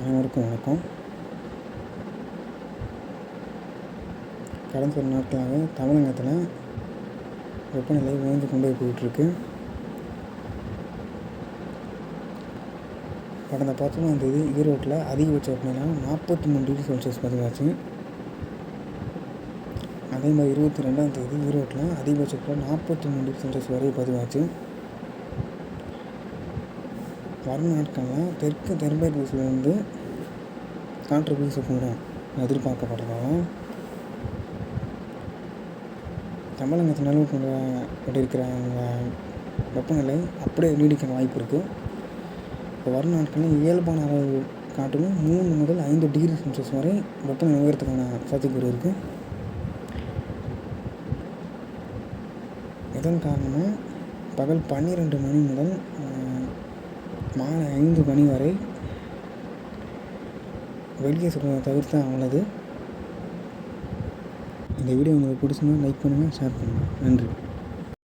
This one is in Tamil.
அனைவருக்கும் வணக்கம். கடந்த சில நாட்களாக தமிழகத்தில் வெப்பநிலை உயர்ந்து கொண்டே போயிட்டுருக்கு. கடந்த பத்தொன்பதாம் தேதி ஈரோட்டில் அதிகபட்ச வெப்பநிலை நாற்பத்தி மூணு டிகிரி செல்சியஸ் பதிவாச்சு. அதே மாதிரி இருபத்தி ரெண்டாம் தேதி ஈரோட்டில் அதிகபட்ச வெப்பநிலை நாற்பத்தி மூணு டிகிரி செல்சியஸ் வரை பதிவாச்சு. வரும் நாட்களில் தெற்கு தென்மேற்கு திசையிலிருந்து காற்று வீசக்கூடும் எதிர்பார்க்கப்படுறதால தமிழகத்தில் நிலவு கொண்ட கொண்டிருக்கிற அந்த வெப்பநிலை அப்படியே நீடிக்க வாய்ப்பு இருக்குது இப்போ வரும் நாட்களில் இயல்பான அளவு காட்டிலும் மூணு முதல் ஐந்து டிகிரி செல்சியஸ் வரை வெப்பநிலை உயரத்துக்கான சாத்தியக்கூறு இருக்குது இதன் காரணமாக பகல் பன்னிரெண்டு மணி முதல் மாலை ஐந்து மணி வரை வெளியே சொல்கிறத தவிர்த்தா அவ்வளவு இந்த வீடியோ உங்களுக்கு பிடிச்சிருந்தா லைக் பண்ணுங்கள் ஷேர் பண்ணுங்கள் நன்றி.